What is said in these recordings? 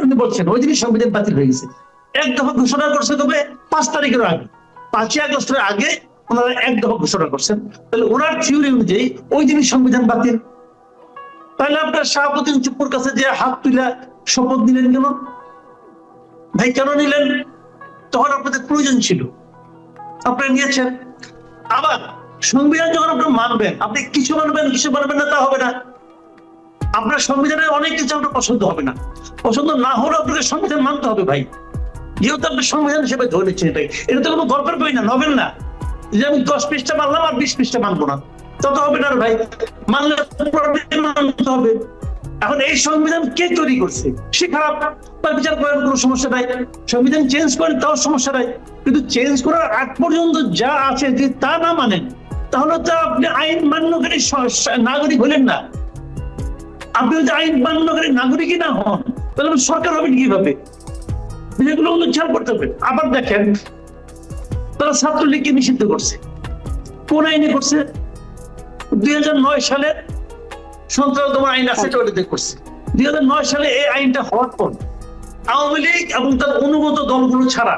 উনি বলছেন, ওই দিনই সংবিধান বাতিল হয়ে গেছে। এক দফা ঘোষণা করছে, তবে পাঁচ তারিখের আগে, পাঁচই আগস্টের আগে ওনারা এক দফা ঘোষণা করছেন। তাহলে ওনার থিওরি অনুযায়ী ওই দিনই সংবিধান বাতিল। তাহলে আপনার শাহাবুদ্দিন চুপুর কাছে যে হাত তুলে শপথ নিলেন কেন? ভাই, কেন নিলেন? তখন আপনাদের প্রয়োজন ছিল। আপনারা নিয়েছেন। আবার, সংবিধান যখন আপনি মানবেন, আপনি কিছু মানবেন কিছু মানবেন না, তা হবে না। আপনার সংবিধানের অনেক কিছু আপনার পছন্দ হবে না। পছন্দ না হলেও আপনাকে সংবিধান মানতে হবে ভাই। যেহেতু আপনি সংবিধান হিসেবে ধরে নিচ্ছেন এটাই এটা তো কোনো গল্পের বই না নবেন না। যে আমি দশ পৃষ্ঠা মানলাম আর বিশ পৃষ্ঠা মানবো না। তত হবে না ভাই। মানলে মানতে হবে। এখন এই সংবিধান কে তৈরি করছে? সে খারাপ। তার বিচার করার কোনো সমস্যা নাই। সংবিধান চেঞ্জ করেন তাও সমস্যা নাই। কিন্তু চেঞ্জ করার আগ পর্যন্ত যা আছে যদি তা না মানেন, তাহলে তো আপনি আইন মান্যকারী নাগরিক হলেন না। আপনি যদি আইন মান্যকারী নাগরিকই না হন, তাহলে সরকার হবেন কীভাবে? কিন্তু খেয়াল করতে হবে। আবার দেখেন, তারা ছাত্রলীগকে নিষিদ্ধ করছে। কোন আইনে করছে? দুই হাজার নয় সালে সন্ত্রাসদম আইন আছে ওটাতে করছে। দুই সালে এই আইনটা হওয়ার পর আওয়ামী লীগ এবং তার অনুগত দলগুলো ছাড়া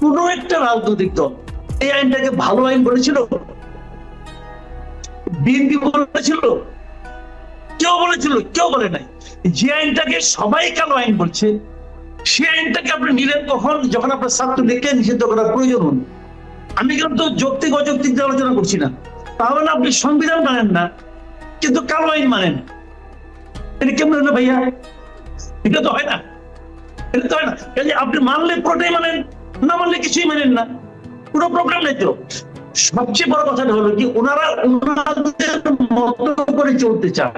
কোন একটা রাজনৈতিক দল এই আইনটাকে ভালো আইন বলেছিল? বিএনপি বলেছিল? কেউ বলেছিল, কেউ বলে নাই। যে আইনটাকে সবাই কালো আইন বলছে, সে আইনটাকে আপনি নিলেন কখন? যখন আপনার ছাত্রলীগকে নিষিদ্ধ করার প্রয়োজন আমি কিন্তু যৌক্তিক, অযৌক্তিক আলোচনা করছি না। তাহলে আপনি সংবিধান মানেন না, কিন্তু কালো আইন মানেন। এটা কেমন ভাইয়া? এটা তো হয় না। এটা তো হয় না। আপনি মানলে পুরোটাই মানেন, না মানলে কিছুই মানেন না। পুরো প্রোগ্রাম নেই তো। সবচেয়ে বড় কথাটা হলো কি, ওনারা ওনাদের মতো করে চলতে চান।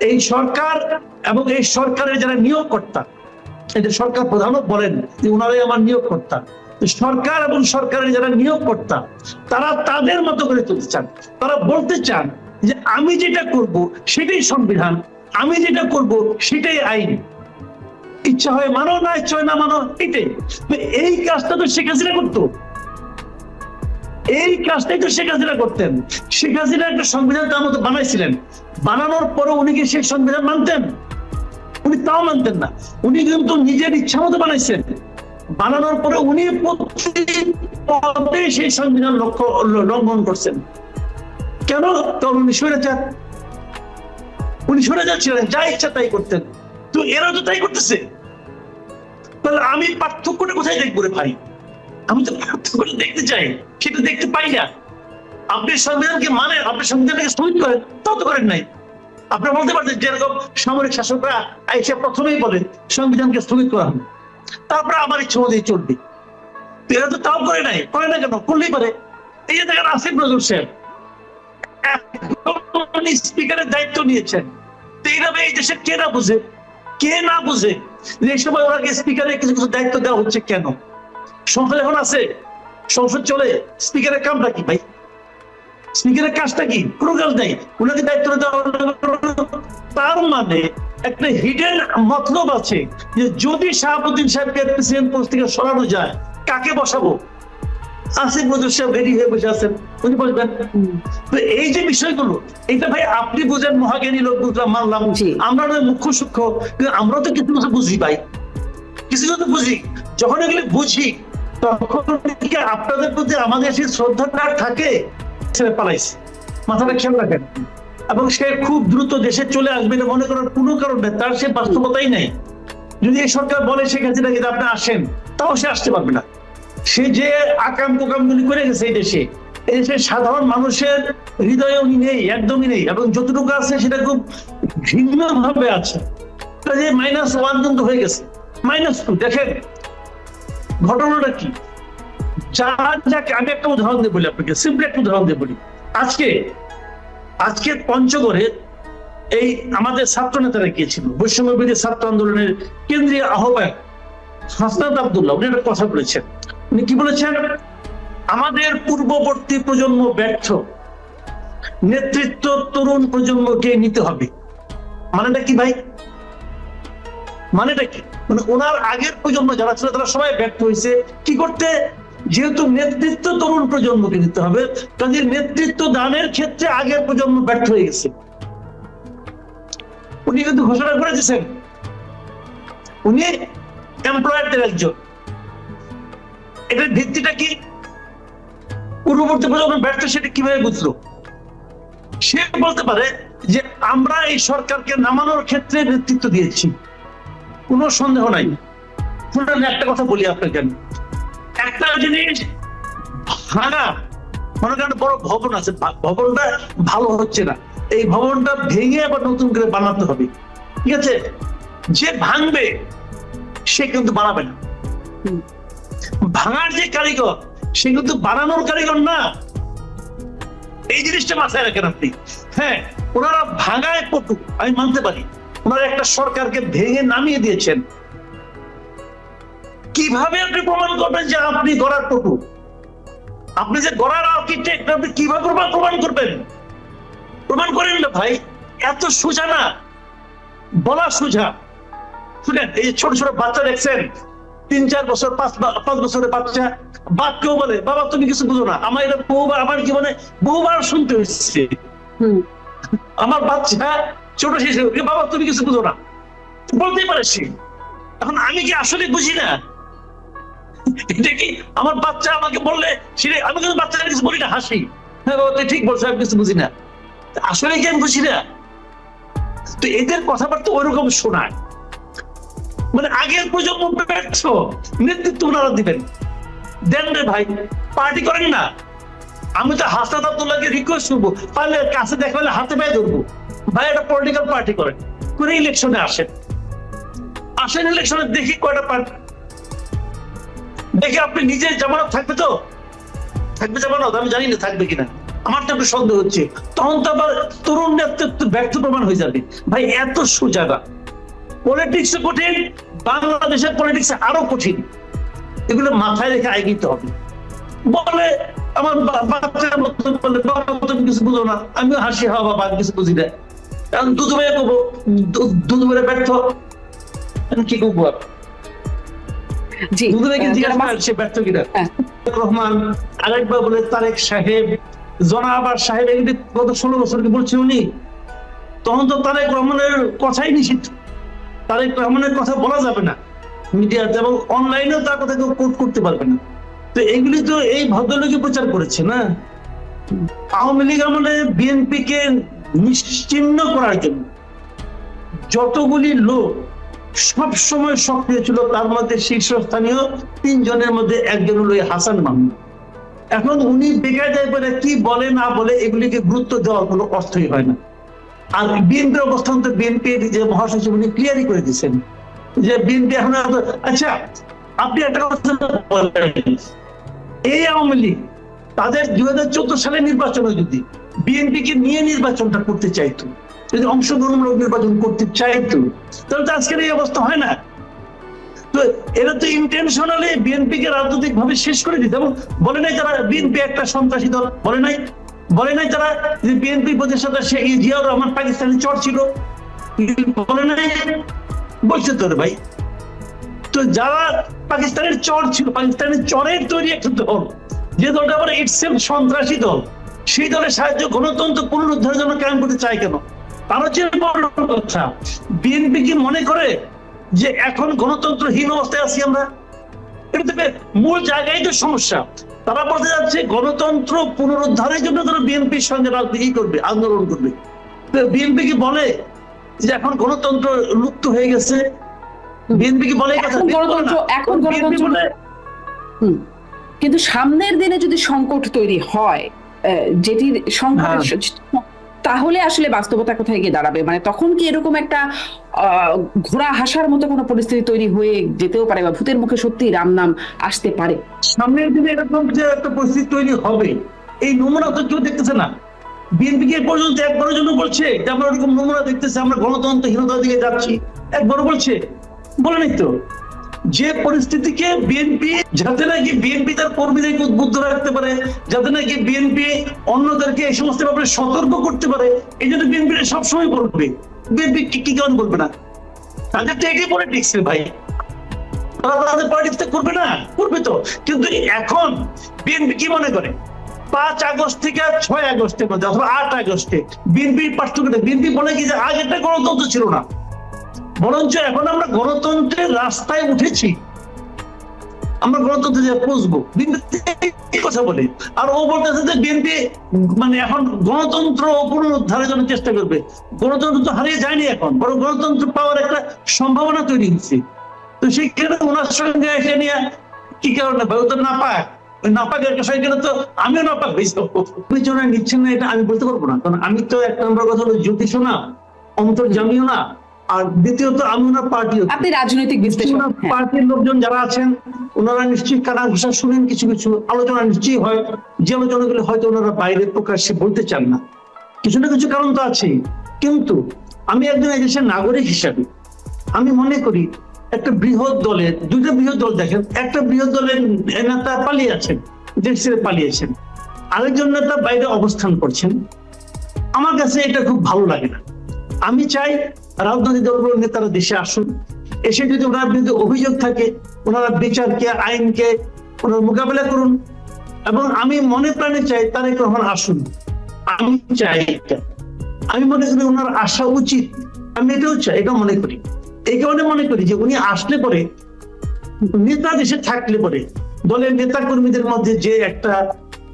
এই সরকার এবং এই সরকারের যারা নিয়োগকর্তা এটা সরকার প্রধানও বলেন যে ওনারাই আমার নিয়োগকর্তা। সরকার এবং সরকারের যারা নিয়োগকর্তা, তারা তাদের মতো করে চলতে চান। তারা বলতে চান যে আমি যেটা করব সেটাই সংবিধান, আমি যেটা করব সেটাই আইন। ইচ্ছা হয় মানো, না ইচ্ছা হয় না মানো, এটাই। এই কাজটা তো শেখ হাসিনা করতো। এই কাজটাই তো শেখ হাসিনা করতেন। শেখ হাসিনা একটা সংবিধান তার মতো বানাইছিলেন। বানানোর পরে উনি কি সেই সংবিধান মানতেন? উনি তাও মানতেন না। উনি কিন্তু নিজের ইচ্ছা মতো বানাইছেন। বানানোর পরে উনি পদে সেই সংবিধান লক্ষ্য লঙ্ঘন করছেন। কেন? কারণ উনি স্বৈরাচার উনি স্বৈরাচার ছিলেন যা ইচ্ছা তাই করতেন। তো এরা তো তাই করতেছে। তাহলে আমি পার্থক্যটা কোথায় দেখব রে ভাই? আমি তো পার্থক্যটা দেখতে চাই, সেটা দেখতে পাই না। আপনি সংবিধানকে মানে আপনি সংবিধানকে স্থগিত করেন তাও তো করেন নাই। আপনি বলতে পারছেন যেরকম সামরিক শাসকরা এসে প্রথমেই বলে, সংবিধানকে স্থগিত করা হবে তারপরে আমার ইচ্ছে মতো চলবে। এরা তো তাও করে নাই, করে না কেন? করলেই পারে। এই যে দেখেন আসিফ নজরুল সাহেব স্পিকারের দায়িত্ব নিয়েছেন। তো এইভাবে এই দেশে কে না বুঝে? কে না বুঝে যে সময় ওনাকে স্পিকারের কিছু কিছু দায়িত্ব দেওয়া হচ্ছে কেন? সংসদ এখন আছে। সংসদ চলে, স্পিকারের কামটা কি ভাই? স্পিকারের কাজটা কি? কোনো কাজ নেই। ওনাকে দায়িত্ব তার মানে একটা হিডেন মতলব আছে যে যদি শাহাবুদ্দিন সাহেবকে প্রেসিডেন্ট পোস্ট থেকে সরানো যায় কাকে বসাবো? আসিফ নজরুল সাহেব রেডি হয়ে বসে আছেন। উনি বলবেন তো এই যে বিষয়গুলো এটা ভাই আপনি বুঝেন মহাজ্ঞানী লোক বুঝলাম মানলাম। আমরা নয় মুখ্য সূক্ষ্ম। কিন্তু আমরা তো কিছু কথা বুঝি ভাই। কিছু কথা বুঝি। যখন এগুলি বুঝি তখন আপনাদের প্রতি আমাদের সেই শ্রদ্ধাটা থাকে? ছেড়ে পালাইছে। মাথাটা খেয়াল রাখেন। এবং সে খুব দ্রুত দেশে চলে আসবে এটা মনে করার কোনো কারণ নেই, তার সে বাস্তবতাই নেই। যদি এই সরকার বলে শেখ হাসিনা কিন্তু আপনি আসেন, তাও সে আসতে পারবে না। সে যে আকাম কুকাম গুলি করে গেছে এই দেশে, এই দেশের সাধারণ মানুষের হৃদয়ে উনি নেই, একদমই নেই, এবং যতটুকু আছে সেটা খুব ভিন্ন ভাবে আছে মাইনাস ওয়ান কিন্তু হয়ে গেছে। মাইনাস টু, দেখেন, ঘটনাটা কি? আমি একটা উদাহরণ দিয়ে বলি আপনাকে সিম্পলি একটা উদাহরণ দিয়ে বলি। আজকে আজকে পঞ্চগড়ে এই আমাদের ছাত্র নেতারা গিয়েছিল বৈষম্য বিরোধী ছাত্র আন্দোলনের কেন্দ্রীয় আহ্বায়ক আব্দুল্লাহ, উনি একটা কথা বলেছেন। উনি কি বলেছেন? আমাদের পূর্ববর্তী প্রজন্ম ব্যর্থ। নেতৃত্ব তরুণ প্রজন্মকে নিতে হবে। মানেটা কি ভাই? মানেটা কি? মানে ওনার আগের প্রজন্ম যারা ছিল, তারা সবাই ব্যর্থ হয়েছে। কি করতে? যেহেতু নেতৃত্ব তরুণ প্রজন্মকে নিতে হবে, কাজে নেতৃত্ব দানের ক্ষেত্রে আগের প্রজন্ম ব্যর্থ হয়ে গেছে। উনি কিন্তু ঘোষণা করে দিয়েছেন উনি এমপ্লয়ারদের একজন। এটার ভিত্তিটা কি? পূর্ববর্তী প্রজন্ম ব্যর্থ, সেটা কীভাবে বুঝলো? সে বলতে পারে যে, আমরা এই সরকারকে নামানোর ক্ষেত্রে নেতৃত্ব দিয়েছি। কোনো সন্দেহ নাই। একটা কথা বলি আপনাকে আমি। একটা জিনিস ভাঙা মনে করেন বড় ভবন আছে ভবনটা ভালো হচ্ছে না। এই ভবনটা ভেঙে আবার নতুন করে বানাতে হবে। ঠিক আছে? যে ভাঙবে সে কিন্তু বানাবে না। ভাঙার যে কারিগর সে কিন্তু বানানোর কারিগর না। এই জিনিসটা মাথায় রাখেন আপনি। হ্যাঁ ওনারা ভাঙায় পটু আমি মানতে পারি। ওনারা একটা সরকারকে ভেঙে নামিয়ে দিয়েছেন। কীভাবে আপনি প্রমাণ করবেন যে আপনি গড়ার পটু আপনি যে গড়ার আর্কিটেক্ট আপনি কীভাবে প্রমাণ প্রমাণ করবেন? প্রমাণ করেন না ভাই এত সোজা না। বলা সোজা। শুনেন এই ছোট ছোট বাচ্চা দেখছেন তিন চার বছর পাঁচ পাঁচ বছরের বাচ্চা বাপ কেউ বলে বাবা তুমি কিছু বুঝো না। আমার এটা বহুবার আমার জীবনে বহুবার শুনতে হচ্ছে আমার বাচ্চা ছোট শিশু বাবা তুমি কিছু বুঝো না। বলতেই পারে সে। এখন আমি কি আসলে বুঝি না? এটা কি আমার বাচ্চা আমাকে বললে আমি কিন্তু কিছু বলি না, হাসি। হ্যাঁ বাবা, তুই ঠিক বলছো, আমি কিছু বুঝি না। আসলে কি আমি বুঝি না? তো এদের কথাবার্তা ওইরকম শোনায়। মানে আগের প্রজন্ম ব্যর্থ, নেতৃত্ব ওনারা দিবেন। দেন রে ভাই পার্টি করেন না। আমি তো হাসনাত আব্দুল্লাহকে রিকোয়েস্ট করব। পারলে কাছে দেখা হলে হাতে পায়ে ধরবো। ভাই, একটা পলিটিক্যাল পার্টি করেন। করে ইলেকশনে আসেন। আসেন ইলেকশনে দেখি কয়টা পার্টি দেখি আপনি নিজে জামানত থাকবে তো? থাকবে জামানত? আমি জানি না থাকবে কিনা। আমার তো একটু সন্দেহ হচ্ছে। তখন তো আবার তরুণ নেতৃত্ব ব্যর্থ প্রমাণ হয়ে যাবে। ভাই, এত সোজা না পলিটিক্স কঠিন, বাংলাদেশের পলিটিক্স আরও কঠিন। এগুলো মাথায় রেখে এগিয়ে হবে। বলে আমার বাচ্চার মতো বলে, বাবা, তুমি কিছু বুঝো না। আমিও হাসি হওয়া, বাবা, কিছু বুঝি না। কারণ দুধ মেয়ে করব দুধ মেরে ব্যর্থ। কি করব আর? জিজ্ঞাসা সে ব্যর্থ কিনা? হ্যাঁ। রহমান আরেকবার বলে তারেক সাহেব জনাব সাহেব এগুলি গত ষোলো বছর কি বলছে উনি? তখন তো তারেক রহমানের কথাই নিষিদ্ধ। তারেক রহমানের কথা বলা যাবে না। মিডিয়াতে এবং অনলাইনেও তার কথা কেউ কোট করতে পারবে না। তো এগুলি তো এই ভদ্রলোকে প্রচার করেছে না? আওয়ামী লীগ আমলে বিএনপি কে নিশ্চিহ্ন করার জন্য যতগুলি লোক সব সময় সক্রিয় ছিল, তার মধ্যে শীর্ষস্থানীয় তিনজনের মধ্যে একজন হলো হাসান মাহমুদ। এখন উনি বেকায়দায় বলে কি বলে না বলে এগুলিকে গুরুত্ব দেওয়ার কোনো অর্থই হয় না। আর বিএনপির অবস্থান তো বিএনপির যে মহাসচিব উনি ক্লিয়ারই করে দিচ্ছেন যে বিএনপি এখন আচ্ছা আপনি একটা কথা বলেন। এই আওয়ামী লীগ, তাদের দুই হাজার চোদ্দ সালে নির্বাচনে যদি বিএনপি কে নিয়ে নির্বাচনটা করতে চাইতো যদি অংশগ্রহণমূলক নির্বাচন করতে চাইতো তাহলে তো আজকের এই অবস্থা হয় না। তো এরা তো ইন্টেনশনালি বিএনপি কে রাজনৈতিক ভাবে শেষ করে দিতে এবং বলে নাই তারা বিএনপি একটা সন্ত্রাসী দল, বলে নাই বলে নাই তারা যে বিএনপি প্রতিষ্ঠাতা সে জিয়াউর রহমান পাকিস্তানি চর ছিল। বলে নাই, বলছে তো ভাই। তো যারা পাকিস্তানের চর ছিল, পাকিস্তানের চরের তৈরি একটা দল, যে দলটা আবার ইটসেলফ সন্ত্রাসী দল, সেই দলের সাহায্য গণতন্ত্র পুনরুদ্ধারের জন্য কায়েম করতে চায় কেন? তার হচ্ছে বড় কথা বিএনপি কি মনে করে যে এখন গণতন্ত্রহীন অবস্থায় আছি আমরা? এটা মূল জায়গায় তো সমস্যা। তারা বলতে যাচ্ছে গণতন্ত্র পুনরুদ্ধারের জন্য তারা বিএনপির সঙ্গে রাজনীতি করবে আন্দোলন করবে। বিএনপি কি বলে যে এখন গণতন্ত্র লুপ্ত হয়ে গেছে? বিএনপি কি বলে এখন গণতন্ত্র এখন গণতন্ত্র কিন্তু সামনের দিনে যদি সংকট তৈরি হয় যেটির সংকটের হ্যাঁ। তাহলে আসলে বাস্তবতা কোথায় গিয়ে দাঁড়াবে? মানে তখন কি এরকম একটা ঘোড়া হাসার মতো কোনো পরিস্থিতি তৈরি হয়ে যেতেও পারে বা ভূতের মুখে সত্যি রাম নাম আসতে পারে? সামনের দিনে এরকম যে একটা পরিস্থিতি তৈরি হবে, এই নমুনা তো কেউ দেখতেছে না। বিএনপি কে পর্যন্ত একবারের জন্য বলছে যে আমরা ওরকম নমুনা দেখতেছি, আমরা গণতন্ত্রহীনতার দিকে যাচ্ছি একবার বলছে, বলে নাই তো? যে পরিস্থিতিকে বিএনপি যাতে নাকি বিএনপি তার কর্মীদেরকে উদ্বুদ্ধ রাখতে পারে, যাতে নাকি বিএনপি অন্যদেরকে এই সমস্ত ব্যাপারে সতর্ক করতে পারে, এই জন্য বিএনপি সবসময় করবে বিএনপি কি কি কারণ করবে না? তাদের তো এটাই পলিটিক্স ভাই। তারা তাদের পলিটিক্স করবে না? করবে তো। কিন্তু এখন বিএনপি কি মনে করে? পাঁচ আগস্ট থেকে ছয় আগস্টের মধ্যে অথবা আট আগস্টে বিএনপির পার্থক্যটা বিএনপি বলে কি যে আগেরটা গণতন্ত্র ছিল না? বরঞ্চ এখন আমরা গণতন্ত্রের রাস্তায় উঠেছি। আমরা গণতন্ত্রে যে পৌঁছবো কথা বলে। আর ও বলতেছে যে বিএনপি মানে এখন গণতন্ত্র পুনরুদ্ধারের জন্য চেষ্টা করবে। গণতন্ত্র তো হারিয়ে যায়নি এখন, বরং গণতন্ত্র পাওয়ার একটা সম্ভাবনা তৈরি হচ্ছে। তো সেইখানে ওনার সঙ্গে এসে নিয়ে কি কারণে ভাই তো নাপাক। ওই নাপাকের সঙ্গে তো আমিও নাপাক হয়েছি বিবেচনা নিচ্ছেন না এটা আমি বলতে পারব না। কারণ আমি তো এক নম্বর কথা হলো জ্যোতিষ না, অন্তর্জামিও না। আর দ্বিতীয়ত আমি ওনার পার্টিও আপনি রাজনৈতিক বিশ্লেষণ হ্যাঁ। পার্টির লোকজন যারা আছেন ওনারা নিশ্চয়ই কানা ঘোষা শুনেন কিছু কিছু আলোচনা নিশ্চয়ই হয়। যে আলোচনাগুলো হয়তো ওনারা বাইরে প্রকাশ্যে বলতে চান না। কিছু না কিছু কারণ তো আছেই। কিন্তু আমি একজন এই দেশের নাগরিক হিসাবে আমি মনে করি একটা বৃহৎ দলের দুইটা বৃহৎ দল দেখেন একটা বৃহৎ দলের নেতা পালিয়ে আছেন দেশ ছেড়ে পালিয়েছেন আরেকজন নেতা বাইরে অবস্থান করছেন। আমার কাছে এটা খুব ভালো লাগে না। আমি চাই রাজনৈতিক দলগুলোর নেতারা দেশে আসুন। এসে যদি ওনার বিরুদ্ধে অভিযোগ থাকে, ওনারা বিচারকে, আইনকে, ওনারা মোকাবেলা করুন এবং আমি মনে প্রাণে চাই তারেক রহমান আসুন। আমি চাই আমি মনে করি ওনার আসা উচিত। আমি এটাও চাই এটা মনে করি। এই কারণে মনে করি যে উনি আসলে পরে নেতা দেশে থাকলে পরে দলের নেতা কর্মীদের মধ্যে যে একটা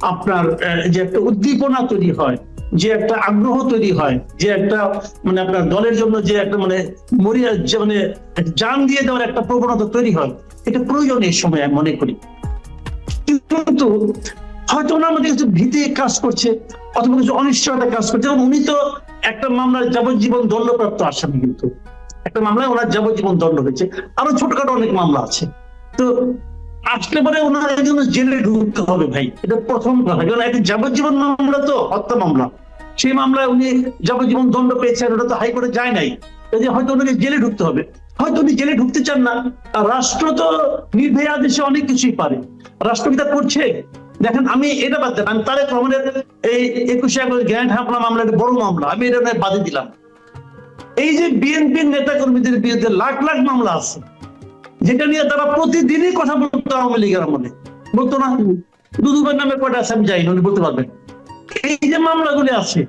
আপনার যে একটা উদ্দীপনা তৈরি হয় যে একটা আগ্রহ তৈরি হয়, যে একটা মানে আপনার দলের জন্য যে একটা মানে মরিয়া যে মানে জান দিয়ে দেওয়ার একটা প্রবণতা তৈরি হয়, এটা প্রয়োজন এই সময় আমি মনে করি। কিন্তু হয়তো ওনার মধ্যে কিছু ভীতি কাজ করছে, অথবা কিছু অনিশ্চয়তা কাজ করছে। এবং উনি তো একটা মামলার যাবজ্জীবন দণ্ডপ্রাপ্ত আসামি কিন্তু। একটা মামলায় ওনার যাবজ্জীবন দণ্ড হয়েছে। আরও ছোটখাটো অনেক মামলা আছে। তো আসলে পরে ওনার একজন জেলে ঢুকতে হবে ভাই। এটা প্রথম কথা। কারণ একটা যাবজ্জীবন মামলা তো, হত্যা মামলা। সেই মামলায় উনি যাবজ্জীবন দণ্ড পেয়েছেন, ওটা তো হাইকোর্টে যায় নাই। কাজে হয়তো ওনাকে জেলে ঢুকতে হবে। হয়তো উনি জেলে ঢুকতে চান না। আর রাষ্ট্র তো নির্ভয় আদেশে অনেক কিছুই পারে। রাষ্ট্রপিতা করছে। দেখেন, আমি এটা বাদ দেন, আমি তারেক এই একুশে আগস্ট গ্র্যান্ড হামলা মামলা একটা বড় মামলা। আমি এটা বাদে দিলাম। এই যে বিএনপির নেতা কর্মীদের বিরুদ্ধে লাখ লাখ মামলা আছে। যেটা নিয়ে তারা প্রতিদিনই কথা বলতো আওয়ামী লীগের আমলে। বলতো না? দুদুবের নামে কয়টা আছে আমি যাই উনি বলতে পারবেন। এই যে মামলাগুলি আছে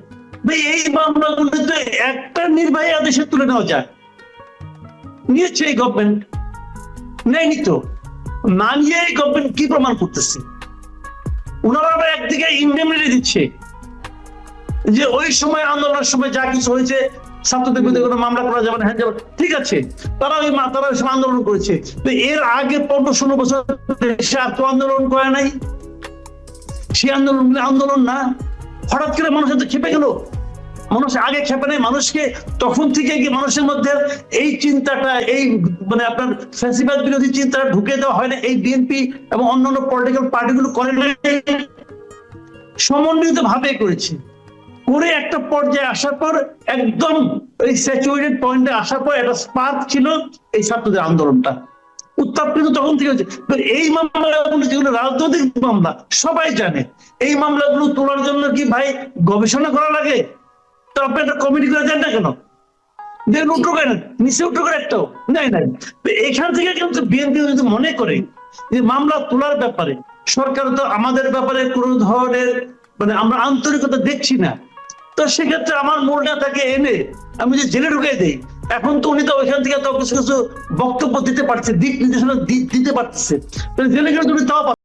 এই মামলাগুলি তো একটা নির্বাহী আদেশে তুলে নেওয়া যায়। নিয়েছে এই গভর্নমেন্ট নেয়নি তো। না নিয়ে এই গভর্নমেন্ট কি প্রমাণ করতেছে? ওনারা আবার একদিকে ইন্ডেমনিটি দিচ্ছে। যে ওই সময় আন্দোলনের সময় যা কিছু হয়েছে ছাত্রদের বিরুদ্ধে কোনো মামলা করা যাবে না হ্যাঁ যাবে। ঠিক আছে, তারা ওই তারা ওই আন্দোলন করেছে। তো এর আগে পনেরো ষোলো বছর দেশে আর আন্দোলন করে নাই। সেই আন্দোলন আন্দোলন না। হঠাৎ করে মানুষের তো খেপে গেল। মানুষ আগে খেপে নেই, মানুষকে তখন থেকে কি মানুষের মধ্যে এই চিন্তাটা, এই মানে আপনার ফ্যাসিবাদ বিরোধী চিন্তাটা ঢুকে দেওয়া হয় না? এই বিএনপি এবং অন্যান্য পলিটিক্যাল পার্টিগুলো করে সমন্বিত ভাবে করেছে। করে একটা পর্যায়ে আসার পর একদম এই স্যাচুরেটেড পয়েন্টে আসার পর একটা স্পার্ক ছিল এই ছাত্রদের আন্দোলনটা। উত্তাপ কিন্তু তখন থেকে হচ্ছে এই মামলাগুলো যেগুলো রাজনৈতিক মামলা, সবাই জানে। এই মামলাগুলো তোলার জন্য কি ভাই গবেষণা করা লাগে? তো আপনি একটা কমিটি করে না কেন? নিচে একটাও? নাই নাই। এখান থেকে কিন্তু বিএনপি যদি মনে করে যে মামলা তোলার ব্যাপারে সরকার তো আমাদের ব্যাপারে কোন ধরনের মানে আমরা আন্তরিকতা দেখছি না। তো সেক্ষেত্রে আমার মূল তাকে এনে আমি যে জেলে ঢুকে দিই। এখন তো উনি তো ওইখান থেকে তো কিছু কিছু বক্তব্য দিতে পারছে, দিক নির্দেশনা দিতে পারছে। জেলে গেলে তুমি তাও